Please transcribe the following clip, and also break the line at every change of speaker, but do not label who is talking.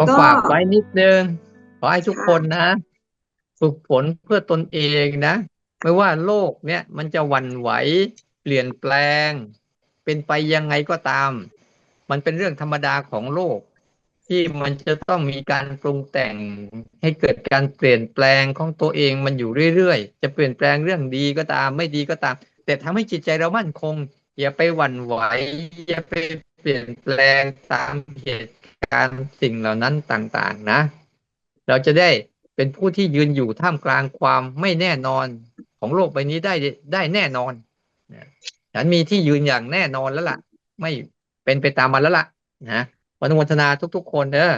ก็
ก็
ฝากไว้นิดนึง ขอให้ทุกคนนะ ฝึกฝนเพื่อตนเองนะ ไม่ว่าโลกเนี่ยมันจะหวั่นไหว เปลี่ยนแปลง เป็นไปยังไงก็ตาม มันเป็นเรื่องธรรมดาของโลก ที่มันจะต้องมีการปรุงแต่ง ให้เกิดการเปลี่ยนแปลงของตัวเองมันอยู่เรื่อยๆ จะเปลี่ยนแปลงเรื่องดีก็ตาม ไม่ดีก็ตาม แต่ทำให้จิตใจเรามั่นคง อย่าไปหวั่นไหว อย่าไปเปลี่ยนแปลงตามเหตุ การสิ่งเหล่านั้นต่างๆนะ เราจะได้เป็นผู้ที่ยืนอยู่ท่ามกลางความไม่แน่นอนของโลกใบนี้ได้ได้แน่นอนฉันมีที่ยืนอย่างแน่นอนแล้วล่ะ ไม่เป็นไปตามมันแล้วล่ะนะวันุโมทนาทุกๆ คนเด้อ